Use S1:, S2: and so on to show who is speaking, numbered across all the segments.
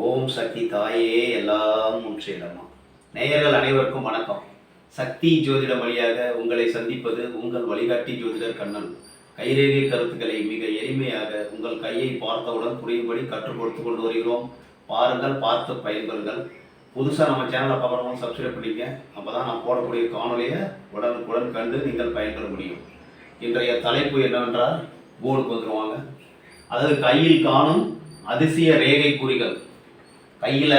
S1: ஓம் சக்தி தாயே எல்லாம் முற்றிடமா நேயர்கள் அனைவருக்கும் வணக்கம். சக்தி ஜோதிடம் வழியாக உங்களை சந்திப்பது உங்கள் வழிகாட்டி ஜோதிடர் கண்ணன். கைரேகை கருத்துக்களை மிக எளிமையாக உங்கள் கையை பார்த்தவுடன் புரியும்படி கற்றுக் கொடுத்து கொண்டு வருகிறோம். பாருங்கள் பார்த்து பயன்பெறுங்கள். புதுசாக நம்ம சேனலை பார்க்குறவங்க சப்ஸ்கிரைப் பண்ணிக்க அப்போ தான் நான் போடக்கூடிய காணொலியை உடனுக்குடன் கண்டு நீங்கள் பயன்பெற முடியும். இன்றைய தலைப்பு என்னவென்றால் போர்டுக்கு வந்துடுவாங்க அதாவது கையில் காணும் அதிசய ரேகை குறிகள் கையில்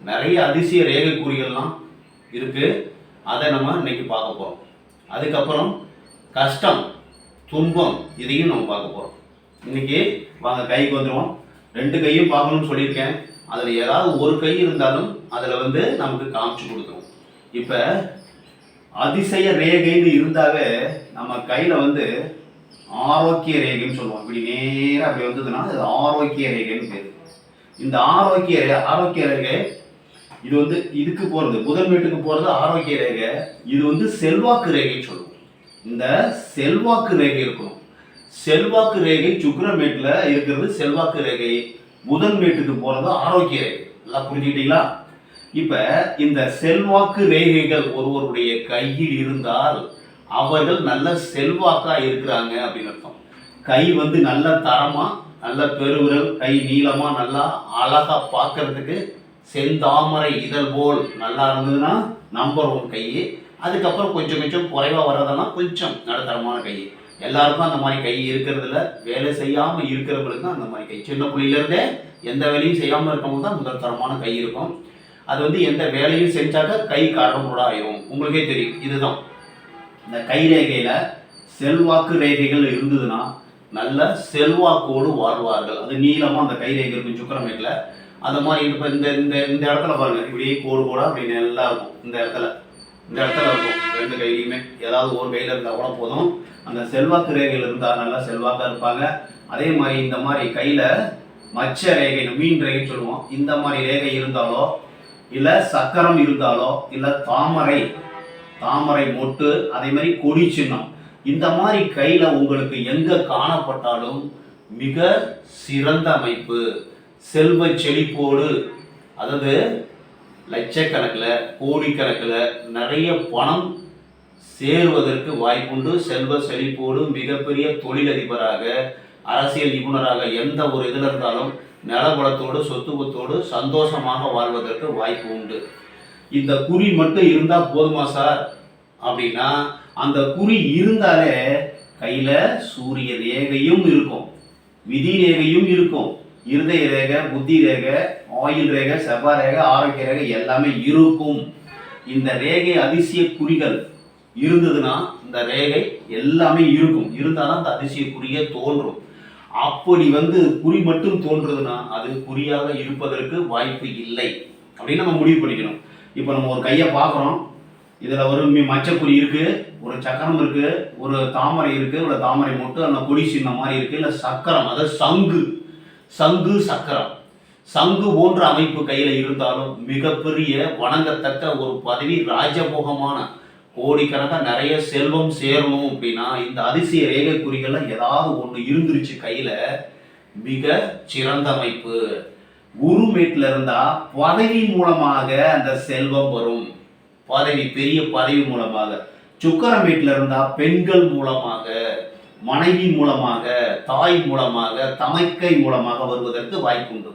S1: நிறைய அதிசய ரேகை குறிகள்லாம் இருக்குது அதை நம்ம இன்னைக்கு பார்க்க போகிறோம் அதுக்கப்புறம் கஷ்டம் துன்பம் இதையும் நம்ம பார்க்க போகிறோம் இன்னைக்கு வாங்க கைக்கு வந்துடுவோம் ரெண்டு கையும் பார்க்கணும்னு சொல்லியிருக்கேன். அதில் ஏதாவது ஒரு கை இருந்தாலும் அதில் வந்து நமக்கு காமிச்சு கொடுத்துரும். இப்போ அதிசய ரேகைன்னு இருந்தாவே நம்ம கையில் வந்து ஆரோக்கிய ரேகைன்னு சொல்லுவோம். இப்படி நேராக அப்படி வந்ததுன்னா அது ஆரோக்கிய ரேகைன்னு பேர். இந்த ஆரோக்கிய ரே- ஆரோக்கிய ரேகை இது வந்து இதுக்கு போகிறது புதன் வீட்டுக்கு போகிறது ஆரோக்கிய ரேகை. இது வந்து செல்வாக்கு ரேகைன்னு சொல்லுவோம். இந்த செல்வாக்கு ரேகை இருக்கணும். செல்வாக்கு ரேகை சுக்கிரமேட்டில் இருக்கிறது செல்வாக்கு ரேகை. புதன் வீட்டுக்கு போகிறது ஆரோக்கிய ரேகை. எல்லாம் புரிஞ்சுக்கிட்டீங்களா? இப்போ இந்த செல்வாக்கு ரேகைகள் ஒருவருடைய கையில் இருந்தால் அவர்கள் நல்ல செல்வாக்கா இருக்கிறாங்க அப்படின்னு அர்த்தம். கை வந்து நல்ல தரமாக நல்ல பெருவிரல் கை நீளமா நல்லா அழகா பார்க்கறதுக்கு செந்தாமரை இதழ் போல் நல்லா இருந்ததுன்னா நம்பர் ஒன் கை. அதுக்கப்புறம் கொஞ்சம் கொஞ்சம் குறைவா வர்றதெல்லாம் கொஞ்சம் நடுத்தரமான கை. எல்லாருக்கும் அந்த மாதிரி கை இருக்கிறதுல வேலை செய்யாமல் இருக்கிறவங்களுக்கு தான் அந்த மாதிரி கை. சின்ன புள்ளியிலேருந்தே எந்த வேலையும் செய்யாமல் இருக்கவங்க தான் முதல் தரமான கை இருக்கும். அது வந்து எந்த வேலையும் செஞ்சாக்க கை கரம்போட ஆயிரும். உங்களுக்கே தெரியும். இதுதான். இந்த கை ரேகையில் செல்வாக்கு ரேகைகள் இருந்ததுன்னா நல்ல செல்வாக்கோடு வாழ்வார்கள். அது நீளமாக அந்த கை ரேகை இருக்கும் சுக்கரமேட்டில். அந்த மாதிரி இப்போ இந்த இந்த இந்த இடத்துல பாருங்கள் இப்படியே கோடு கோடா அப்படி நல்லா இருக்கும். இந்த இடத்துல. இந்த இடத்துல இருக்கும். ரெண்டு கையிலையுமே. ஏதாவது ஒரு கையில் இருந்தால் கூட போதும். அந்த செல்வாக்கு ரேகையில் இருந்தால் நல்லா செல்வாக்காக இருப்பாங்க. அதே மாதிரி இந்த மாதிரி கையில் மச்ச ரேகை மீன் ரேகை சொல்லுவோம். இந்த மாதிரி ரேகை இருந்தாலோ இல்லை சக்கரம் இருந்தாலோ இல்லை தாமரை தாமரை மொட்டு அதே மாதிரி கொடி சின்னம். இந்த மாதிரி கையில உங்களுக்கு எங்க காணப்பட்டாலும் மிக சிறந்த அமைப்பு. செல்வ செழிப்போடு அதாவது லட்சக்கணக்கில் கோடிக்கணக்கில் நிறைய பணம் சேருவதற்கு வாய்ப்புண்டு. செல்வ செழிப்போடு மிகப்பெரிய தொழிலதிபராக அரசியல் நிபுணராக எந்த ஒரு இதில் இருந்தாலும் நிலபலத்தோடு சொத்துவத்தோடு சந்தோஷமாக வாழ்வதற்கு வாய்ப்பு உண்டு இந்த குறி மட்டும் இருந்தால் போதுமா சார்? அப்படின்னா அந்த குறி இருந்தாலே கையில் சூரிய ரேகையும் இருக்கும் விதி ரேகையும் இருக்கும். இருதய ரேகை புத்தி ரேகை ஆயில் ரேகை செவ்வாய் ரேகை ஆரோக்கிய ரேகை எல்லாமே இருக்கும். இந்த ரேகை அதிசய குறிகள் இருந்ததுன்னா இந்த ரேகை எல்லாமே இருக்கும். இருந்தால் தான் அந்த அதிசய குறியே தோன்றும். அப்படி வந்து குறி மட்டும் தோன்றுதுன்னா அது குறியாக இருப்பதற்கு வாய்ப்பு இல்லை. அப்படின்னு நம்ம முடிவு பண்ணிக்கணும். இப்போ நம்ம ஒரு கையை பார்க்குறோம். இதில் ஒரு மி- மச்சக்குறி இருக்குது ஒரு சக்கரம் இருக்குது ஒரு தாமரை இருக்குது ஒரு தாமரை மொட்டு அந்த கொடி சின்ன மாதிரி இருக்குது இல்லை சக்கரம் அதாவது சங்கு சங்கு சக்கரம். சங்கு போன்ற அமைப்பு கையில் இருந்தாலும் மிகப்பெரிய வணங்கத்தக்க ஒரு பதவி ராஜபோகமான கோடிக்கணக்காக நிறைய செல்வம் சேரணும் அப்படின்னா இந்த அதிசய ரேகை குறிகள்லாம் ஏதாவது ஒன்று இருந்துருச்சு கையில் மிக சிறந்த அமைப்பு. குருமேட்டில் இருந்தால் பதவி மூலமாக அந்த செல்வம் வரும். பதவி பெரிய பதவி மூலமாக சுக்கரமேட்டில் இருந்தால் பெண்கள் மூலமாக மனைவி மூலமாக தாய் மூலமாக தமைக்கை மூலமாக வருவதற்கு வாய்ப்புண்டு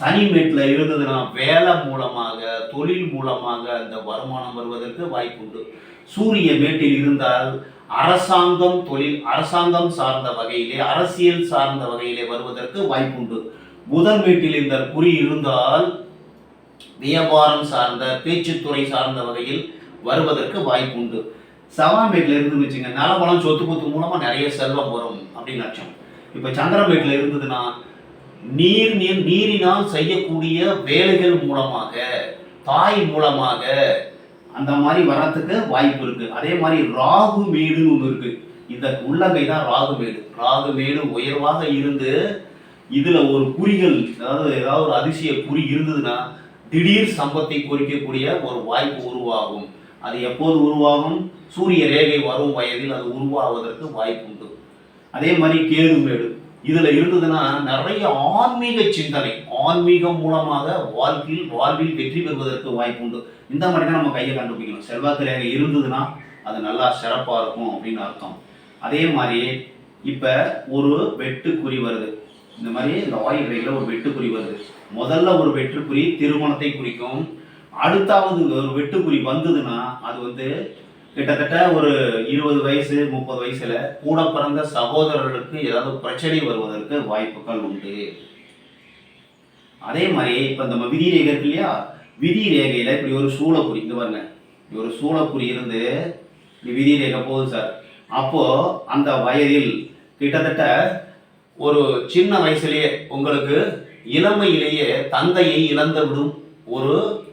S1: சனி மேட்டில் இருந்ததுன்னா வேலை மூலமாக தொழில் மூலமாக அந்த வருமானம் வருவதற்கு வாய்ப்புண்டு சூரிய மேட்டில் இருந்தால் அரசாங்கம் தொழில் அரசாங்கம் சார்ந்த வகையிலே அரசியல் சார்ந்த வகையிலே வருவதற்கு வாய்ப்புண்டு புதன் வீட்டில் இந்த குறி இருந்தால் வியாபாரம் சார்ந்த பேச்சுத்துறை சார்ந்த வகையில் வருவதற்கு வாய்ப்புண்டு செவ்வாய் இருந்து வச்சுங்க நலபலம் சொத்து குத்து மூலமா நிறைய செல்வம் வரும் அப்படின்னு அர்த்தம். இப்போ சந்திரன் வீட்டில் இருந்ததுன்னா நீர் நீர் நீரினால் செய்யக்கூடிய வேலைகள் மூலமாக தாய் மூலமாக அந்த மாதிரி வர்றதுக்கு வாய்ப்பு இருக்கு. அதே மாதிரி ராகு மேடுன்னு ஒன்று இருக்கு. இந்த உள்ளங்கை தான் ராகு மேடு. ராகு மேடு உயர்வாக இருந்து இதுல ஒரு குறிகள் அதாவது ஏதாவது ஒரு அதிசய குறி இருந்ததுன்னா திடீர் சம்பத்தை குறிக்கக்கூடிய ஒரு வாய்ப்பு உருவாகும். அது எப்போது உருவாகும்? சூரிய ரேகை வரும் வயதில் அது உருவாவதற்கு வாய்ப்பு உண்டு. அதே மாதிரி கேது மேடு. இதுல இருந்ததுன்னா நிறைய ஆன்மீக சிந்தனை ஆன்மீகம் மூலமாக வாழ்க்கையில் வாழ்வில் வெற்றி பெறுவதற்கு வாய்ப்பு உண்டு. இந்த மாதிரி தான் நம்ம கையை கண்டுபிடிக்கணும். செல்வாக்கு ரேகை இருந்ததுன்னா அது நல்லா சிறப்பா இருக்கும் அப்படின்னு அர்த்தம். அதே மாதிரி இப்ப ஒரு வெட்டுக்குறி வருது. இந்த மாதிரி இந்த ஆயில் ஒரு வெட்டுக்குறி வருது. முதல்ல ஒரு வெட்டுக்குறி திருமணத்தை குறிக்கும். அடுத்தாவது ஒரு வெட்டுக்குறி வந்ததுன்னா அது வந்து கிட்டத்தட்ட ஒரு இருபது வயசு முப்பது வயசுல கூட பிறந்த சகோதரர்களுக்கு ஏதாவது பிரச்சனை வருவதற்கு வாய்ப்புகள் உண்டு. அதே மாதிரி இப்போ நம்ம விதி ரேகை இருக்கு இல்லையா? விதி ரேகையில இப்படி ஒரு சூளக்குறி இங்க பாருங்க. இப்படி ஒரு சூளக்குறி இருந்து விதி ரேகை போகுது சார். அப்போ அந்த வயதில் கிட்டத்தட்ட ஒரு சின்ன வயசுலேயே உங்களுக்கு இளமையிலேயே தந்தையை இழந்து விடும் ஒரு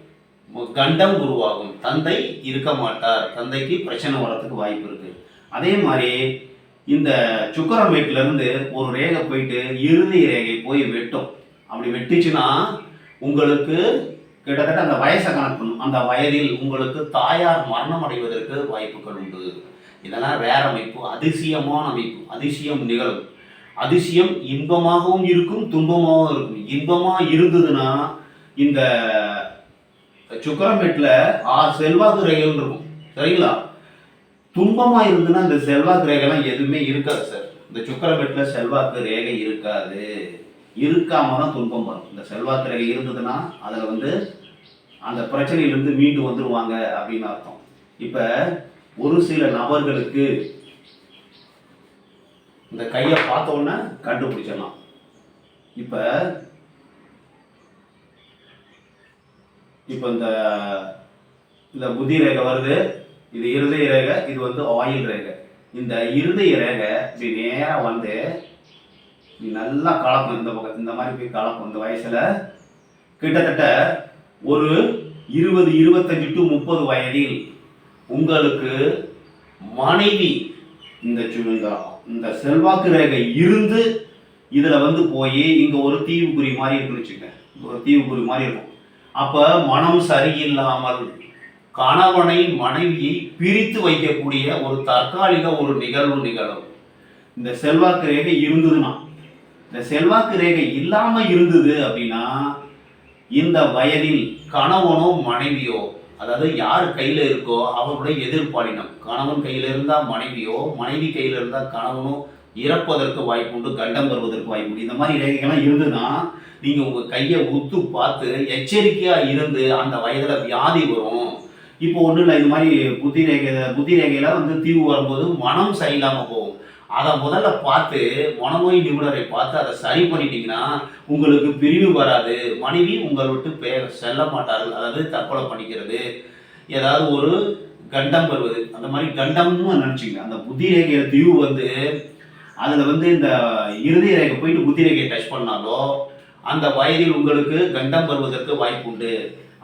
S1: கண்டம் உருவாகும். தந்தை இருக்க மாட்டார். தந்தைக்கு பிரச்சனை வரத்துக்கு வாய்ப்பு இருக்கு. அதே மாதிரி இந்த சுக்கரமேட்ல வீட்டிலேருந்து ஒரு ரேகை போயிட்டு இறுதி ரேகை போய் வெட்டும். அப்படி வெட்டுச்சுன்னா உங்களுக்கு கிட்டத்தட்ட அந்த வயசை கணக்கு பண்ணும். அந்த வயதில் உங்களுக்கு தாயார் மரணம் அடைவதற்கு வாய்ப்புகள் உண்டு. இதெல்லாம் வேற அமைப்பு. அதிசயமான அமைப்பு. அதிசயம் நிகழும். அதிசயம் இன்பமாகவும் இருக்கும் துன்பமாகவும் இருக்கும். இன்பமா இருந்ததுன்னா இந்த சுக்கரமேட்டில் ஆறு செல்வாக்கு ரேகைகள் இருக்கும். சரிங்களா? துன்பமா இருந்ததுன்னா இந்த செல்வாக்கு ரேகைலாம் எதுவுமே இருக்காது சார். இந்த சுக்கரமேட்டில் செல்வாக்கு ரேகை இருக்காது. இருக்காம தான் துன்பம் வரும். இந்த செல்வாக்கு ரேகை இருந்ததுன்னா அதில் வந்து அந்த பிரச்சனையிலிருந்து மீண்டு வந்துடுவாங்க அப்படின்னு அர்த்தம். இப்போ ஒரு சில நபர்களுக்கு இந்த கையை பார்த்த உடனே கண்டுபிடிச்சிடலாம். இப்போ இப்போ இந்த இந்த புத்தி ரேகை வருது இது இருதய ரேகை இது வந்து ஆயில் ரேகை. இந்த இருதய ரேகை இப்படி நேராக வந்து நல்லா கலக்கும் இந்த பக்கம் இந்த மாதிரி போய் கலக்கும். இந்த வயசுல கிட்டத்தட்ட ஒரு இருபது இருபத்தஞ்சு டு முப்பது வயதில் உங்களுக்கு மனைவி இந்த சு- இந்த- செல்வாக்கு ரேகை இருந்து இதில் வந்து போய் இங்கே ஒரு தீவுக்குறி மாதிரி இருக்குன்னு ஒரு தீவுக்குறி மாதிரி இருக்கும். அப்போ மனம் சரியில்லாமல் கணவனை மனைவியை பிரித்து வைக்கக்கூடிய ஒரு தற்காலிக ஒரு நிகழ்வு நிகழும். இந்த செல்வாக்கு ரேகை இருந்ததுன்னா இந்த செல்வாக்கு ரேகை இல்லாமல் இருந்தது அப்படின்னா இந்த வயதில் கணவனோ மனைவியோ அதாவது யார் கையில் இருக்கோ அவருடைய எதிர்ப்பாளினம். கணவன் கையில் இருந்தால் மனைவியோ மனைவி கையில் இருந்தால் கணவனோ இறப்பதற்கு வாய்ப்பு உண்டு கண்டம் வருவதற்கு வாய்ப்பு உண்டு. இந்த மாதிரி ரேகைகள்லாம் இருந்துன்னா நீங்கள் உங்கள் கையை உத்து பார்த்து எச்சரிக்கையாக இருந்து அந்த வயதில் வியாதி வரும். இப்போ ஒன்றும் இல்லை இது மாதிரி புத்தி ரேகை புத்தி ரேகையில் வந்து தீவு வரும்போது மனம் சரியில்லாமல் போகும். அதை முதல்ல பார்த்து மனநோய் நிபுணரை பார்த்து அதை சரி பண்ணிட்டீங்கன்னா உங்களுக்கு பிரிவு வராது. மனைவி உங்களை விட்டு பே செல்ல மாட்டார்கள். அதாவது தற்கொலை பண்ணிக்கிறது. ஏதாவது ஒரு கண்டம் வருவது. அந்த மாதிரி கண்டம்னு நினச்சிங்க அந்த புத்தி ரேகையில தீவு வந்து அதில் வந்து இந்த இறுதி ரேகை போயிட்டு புத்தி ரேகையை டச் பண்ணாலோ அந்த வயதில் உங்களுக்கு கண்டம் வருவதற்கு வாய்ப்பு உண்டு.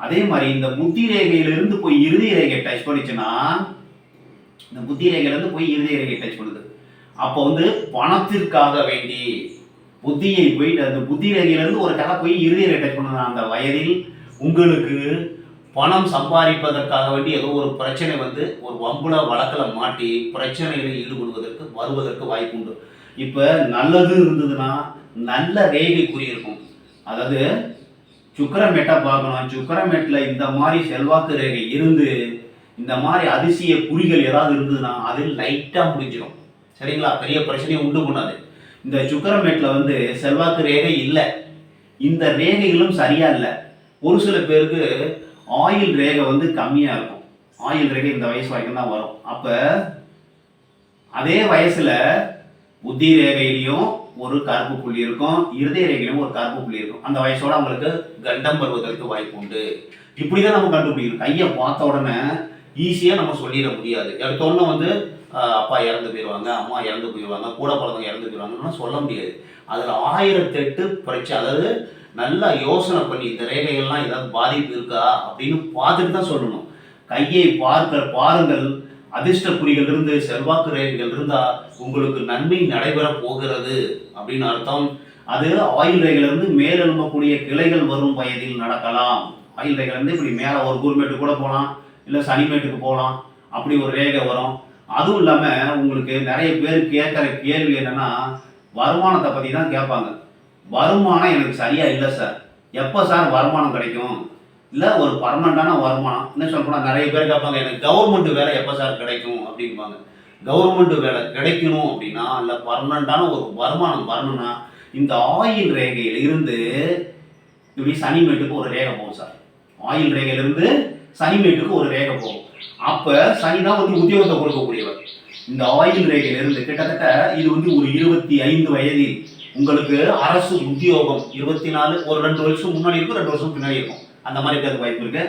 S1: அதே மாதிரி இந்த புத்தி ரேகையிலிருந்து போய் இறுதி ரேகையை டச் பண்ணிச்சுன்னா இந்த புத்தி ரேகையிலேருந்து போய் இறுதி ரேகையை டச் பண்ணுது. அப்போ வந்து பணத்திற்காக வேண்டி புத்தியை போயிட்டு அந்த புத்தி ரேகையிலேருந்து ஒரு கதை போய் இறுதி ரேகை டச் அந்த வயதில் உங்களுக்கு பணம் சம்பாதிப்பதற்காக வேண்டி ஏதோ ஒரு பிரச்சனை வந்து ஒரு வம்புல வழக்கில் மாட்டி பிரச்சனைகளில் ஈடுபடுவதற்கு வருவதற்கு வாய்ப்பு உண்டு. இப்போ நல்லது இருந்ததுன்னா நல்ல ரேகை குறியிருக்கும் அதாவது சுக்கரமேட்டை பார்க்கணும். சுக்கரமேட்டில் இந்த மாதிரி செல்வாக்கு ரேகை இருந்து இந்த மாதிரி அதிசய குறிகள் ஏதாவது இருந்ததுன்னா அதில் லைட்டாக முடிஞ்சிடும் சரிங்களா? பெரிய பிரச்சனையை உண்டு பண்ணாது. இந்த சுக்கரமேட்டில் வந்து செல்வாக்கு ரேகை இல்லை. இந்த ரேகைகளும் சரியாக இல்லை. ஒரு சில பேருக்கு ஆயில் ரேகை வந்து கம்மியாக இருக்கும். ஆயில் ரேகை இந்த வயசு வரைக்கும் தான் வரும். அப்போ அதே வயசில் புத்தி ரேகையிலையும் ஒரு கருப்பு புள்ளி இருக்கும். இருதய ரேகையிலும் ஒரு கருப்பு புள்ளி இருக்கும். அந்த வயசோட அவங்களுக்கு கண்டம் வருவதற்கு வாய்ப்பு உண்டு. இப்படி தான் நம்ம கண்டுபிடிக்கணும். கையை பார்த்த உடனே ஈஸியாக நம்ம சொல்லிட முடியாது. எடுத்த உடனே வந்து அப்பா இறந்து போயிடுவாங்க அம்மா இறந்து போயிடுவாங்க கூட பிறந்தவங்க இறந்து போயிடுவாங்கன்னு சொல்ல முடியாது. அதில் ஆயிரத்தெட்டு பிரச்சனை அதாவது நல்லா யோசனை பண்ணி இந்த ரேகைகள்லாம் ஏதாவது பாதிப்பு இருக்கா அப்படின்னு பார்த்துட்டு தான் சொல்லணும். கையை பார்க்க பாருங்கள் அதிர்ஷ்ட குறிகள் இருந்து செல்வாக்கு ரேகைகள் இருந்தால் உங்களுக்கு நன்மை நடைபெற போகிறது அப்படின்னு அர்த்தம். அது ஆயுள் ரேகையிலிருந்து மேலெழும்பக்கூடிய கிளைகள் வரும் வயதில் நடக்கலாம். ஆயுள் ரேகையிலேருந்து இப்படி மேலே ஒரு குருமேட்டு கூட போகலாம் இல்லை சனிமேட்டுக்கு போகலாம் அப்படி ஒரு ரேகை வரும். அதுவும் இல்லாமல் உங்களுக்கு நிறைய பேர் கேட்குற கேள்வி என்னென்னா வருமானத்தை பற்றி தான் கேட்பாங்க. வருமானம் எனக்கு சரியாக இல்லை சார் எப்போ சார் வருமானம் கிடைக்கும்? இல்லை ஒரு பர்மனண்டான வருமானம். என்ன சொல்லப்போனால் நிறைய பேர் கேட்பாங்க எனக்கு கவர்மெண்ட் வேலை எப்போ சார் கிடைக்கும்? அப்படிம்பாங்க. கவர்மெண்ட் வேலை கிடைக்கணும் அப்படின்னா இல்லை பர்மனண்டான ஒரு வருமானம் வரணும்னா இந்த ஆயில் ரேகையில் இருந்து இப்படி சனிமேட்டுக்கு ஒரு ரேகை போகும் சார் ஆயில் ரேகையிலிருந்து சனிமேட்டுக்கு ஒரு ரேகை போகும். அப்போ சனி தான் வந்து உத்தியோகத்தை கொடுக்கக்கூடியவர். இந்த ஆயில் ரேகையிலிருந்து கிட்டத்தட்ட இது வந்து ஒரு இருபத்தி ஐந்து வயதில் உங்களுக்கு அரசு உத்தியோகம் இருபத்தி நாலு ஒரு ரெண்டு வருஷம் முன்னாடி இருக்கும் ரெண்டு வருஷம் பின்னாடி இருக்கும். அந்த மாதிரி இருக்கிறது வாய்ப்பு இருக்கு.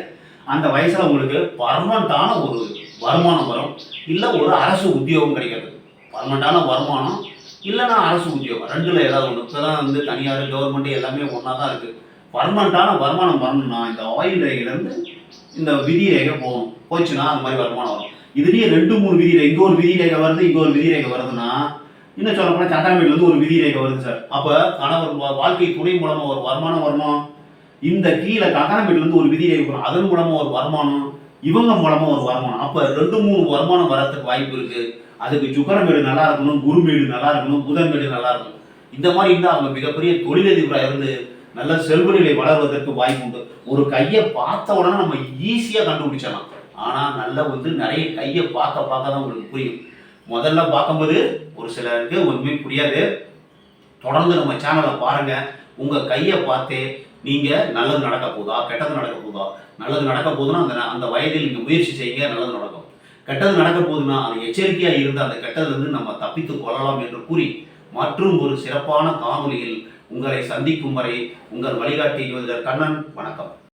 S1: அந்த வயசுல உங்களுக்கு பர்மனண்டான ஒரு வருமானம் வரும். இல்லை ஒரு அரசு உத்தியோகம் கிடைக்கிறது. பர்மனண்டான வருமானம் இல்லைன்னா அரசு உத்தியோகம். ரெண்டுல ஏதாவது ஒன்று இப்போதான் வந்து தனியார் கவர்மெண்ட் எல்லாமே ஒன்றா தான் இருக்குது பர்மனண்டான வருமானம் வரணும்னா இந்த ஆயில் ரேகையிலேருந்து இந்த விதி ரேகை போகணும். போச்சுன்னா அந்த மாதிரி வருமானம் வரும். இதுலேயே ரெண்டு மூணு விதி இங்கே ஒரு விதி ரேகை வருது இங்கே ஒரு விதி ரேகை வருதுன்னா இன்னும் சொல்ல போனால் சந்திரமேட்ல ஒரு விதி ரேகை வருது சார். அப்போ கணவர் வா- வாழ்க்கை துணை மூலமாக ஒரு வருமானம் வருமா? இந்த கீழே ககனமேட்ல வந்து ஒரு விதி ரேகை வரும் அதன் மூலமாக ஒரு வருமானம் இவங்க மூலமாக ஒரு வருமானம். அப்போ ரெண்டு மூணு வருமானம் வரத்துக்கு வாய்ப்பு இருக்கு. அதுக்கு சுக்கரமேடு நல்லா இருக்கணும் குருமேடு நல்லா இருக்கணும் புதன்மேடு நல்லா இருக்கணும். இந்த மாதிரி இருந்தால் அவங்க மிகப்பெரிய தொழிலதிபராக இருந்து நல்ல செல்வநிலை வளர்வதற்கு வாய்ப்பு உண்டு. ஒரு கையை பார்த்த உடனே நம்ம ஈஸியாக கண்டுபிடிச்சிடலாம். ஆனால் நல்ல வந்து நிறைய கையை பார்க்க பார்க்க தான் உங்களுக்கு புரியும். முதல்ல பார்க்கும்போது ஒரு சிலருக்கு ஒன்றுமே புரியாது. தொடர்ந்து நம்ம சேனலை பாருங்க. உங்கள் கையை பார்த்தே நீங்கள் நல்லது நடக்க போதா கெட்டது நடக்க போதா? நல்லது நடக்க போதுன்னா அந்த அந்த வயதில் நீங்கள் முயற்சி செய்யுங்க நல்லது நடக்கும். கெட்டது நடக்க போதுன்னா அது எச்சரிக்கையாக இருந்து அந்த கெட்டதுலேருந்து நம்ம தப்பித்து கொள்ளலாம் என்று கூறி மற்றும் ஒரு சிறப்பான காணொலியில் உங்களை சந்திக்கும் வரை உங்கள் வழிகாட்டி ஜோதிடர் கண்ணன் வணக்கம்.